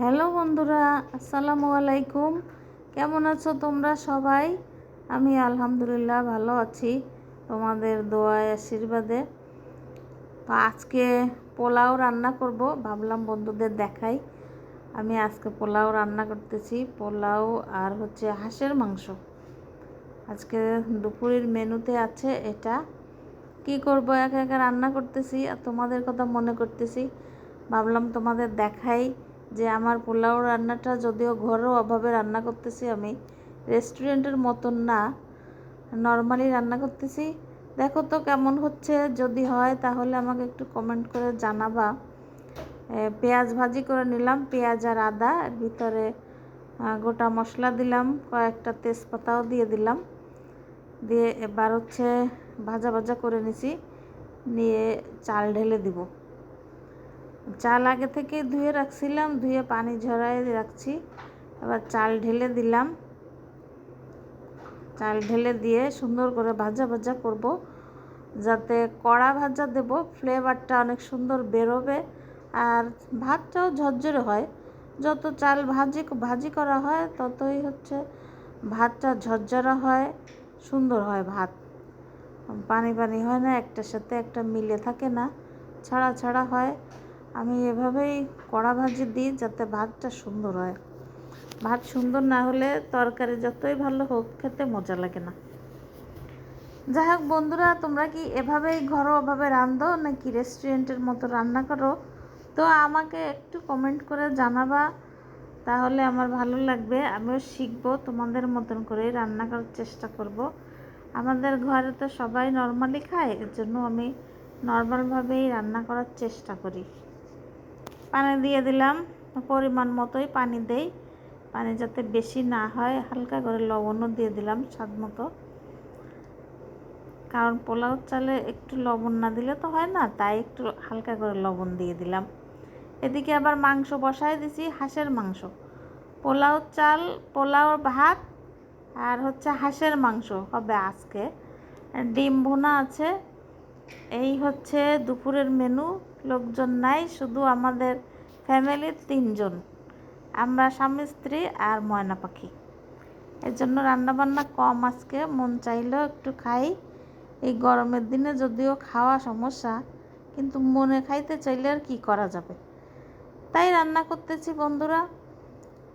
Hello বন্ধুরা, আসসালামু আলাইকুম। কেমন আছো তোমরা সবাই? আমি আলহামদুলিল্লাহ ভালো আছি, তোমাদের দোয়ায়, আশীর্বাদে। তো আজকে পোলাও রান্না করব, ভাবলাম বন্ধুদের দেখাই। আমি আজকে পোলাও রান্না করতেছি, পোলাও আর হচ্ছে হাঁসের মাংস। আজকে দুপুরের মেনুতে আছে এটা। কি করব, একা একা রান্না করতেছি আর তোমাদের কথা মনে করতেছি। ভাবলাম তোমাদের দেখাই। যে আমার পোলাও রান্নাটা যদিও ঘরেও অভাবে রান্না করতেছি আমি, রেস্টুরেন্টের মতন না, নর্মালি রান্না করতেছি। দেখো তো কেমন হচ্ছে, যদি হয় তাহলে আমাকে একটু কমেন্ট করে জানাবা। পেঁয়াজ ভাজি করে নিলাম, পেঁয়াজ আর আদা ভিতরে গোটা মশলা দিলাম, কয়েকটা তেজপাতাও দিয়ে দিলাম। দিয়ে এবার হচ্ছে ভাজা ভাজা করে নিছি, নিয়ে চাল ঢেলে দিব। চাল আগে থেকে ধুয়ে রাখছিলাম, ধুয়ে পানি ঝরাই রাখছি। এবার চাল ঢেলে দিলাম। চাল ঢেলে দিয়ে সুন্দর করে ভাজা ভাজা করব। যাতে কড়া ভাজা দেব, ফ্লেভারটা অনেক সুন্দর বেরোবে। আর ভাতটাও ঝরঝরে হয়। যত চাল ভাজি ভাজি করা হয়, ততই হচ্ছে ভাতটা ঝরঝরা হয়, সুন্দর হয় ভাত। পানি পানি হয় না, একটার সাথে একটা মিলে থাকে না, ছাড়া ছাড়া হয়। আমি এভাবেই কড়া ভাজি দিই যাতে ভাতটা সুন্দর হয়। ভাত সুন্দর না হলে তরকারি যতই ভালো হোক খেতে মজা লাগে না। যাই হোক বন্ধুরা, তোমরা কি এভাবেই ঘরোয়াভাবে রান্ধো নাকি রেস্টুরেন্টের মতো রান্না করো? তো আমাকে একটু কমেন্ট করে জানাবা, তাহলে আমার ভালো লাগবে। আমিও শিখব, তোমাদের মতন করেই রান্না করার চেষ্টা করব। আমাদের ঘরে তো সবাই নর্মালি খায়, এর জন্য আমি নর্মালভাবেই রান্না করার চেষ্টা করি। পানি দিয়ে দিলাম। পরিমাণ মতোই পানি দেই। পানি যাতে বেশি না হয়, হালকা করে লবণও দিয়ে দিলাম স্বাদ মতো। কারণ পোলাও চালে একটু লবণ না দিলে তো হয় না, তাই একটু হালকা করে লবণ দিয়ে দিলাম। এদিকে আবার মাংস বসাই দিছি, হাঁসের মাংস। পোলাও চাল পোলাও ভাত আর হচ্ছে হাঁসের মাংস হবে আজকে। ডিম ভুনা আছে এই হচ্ছে দুপুরের মেনু লোকজন নাই, শুধু আমাদের ফ্যামিলির তিনজন। আমরা স্বামী, স্ত্রী আর ময়না পাখি। এর জন্য রান্নাবান্না কম আজকে, মন চাইলেও একটু খাই। এই গরমের দিনে যদিও খাওয়া সমস্যা, কিন্তু মনে খাইতে চাইলে আর কী করা যাবে? তাই রান্না করতেছি বন্ধুরা।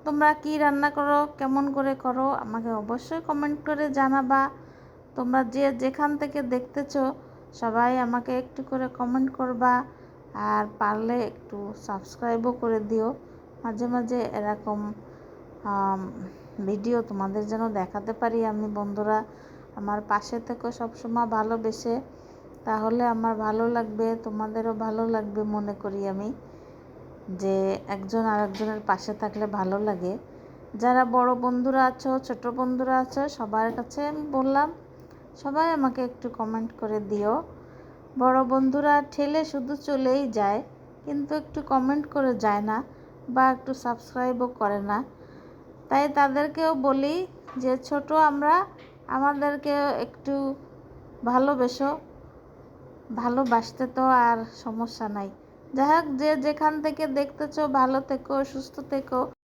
তোমরা কি রান্না করো, কেমন করে করো, আমাকে অবশ্যই কমেন্ট করে জানাবা। তোমরা যে যেখান থেকে দেখতেছো সবাই আমাকে একটু করে কমেন্ট করবা আর পারলে একটু সাবস্ক্রাইবও করে দিও। মাঝে মাঝে এরকম ভিডিও তোমাদের যেন দেখাতে পারি আমি বন্ধুরা। আমার পাশে থেকে সবসময় ভালোবেসে। তাহলে আমার ভালো লাগবে, তোমাদেরও ভালো লাগবে মনে করি আমি। যে একজন আরেকজনের পাশে থাকলে ভালো লাগে। যারা বড় বন্ধুরা আছো, ছোট বন্ধুরা আছো, সবার কাছে আমি বললাম সবাই আমাকে একটু কমেন্ট করে দিও। বড় বন্ধুরা ঠেলে শুধু চলেই যায়, কিন্তু একটু কমেন্ট করে যায় না বা একটু সাবস্ক্রাইবও করে না। তাই তাদেরকেও বলি যে, ছোট আমরা, আমাদেরকে একটু ভালোবেসো। ভালোবাসতে তো আর সমস্যা নাই। যাই হোক, যে যেখান থেকে দেখতেছো, ভালো থেকো, সুস্থ থেকো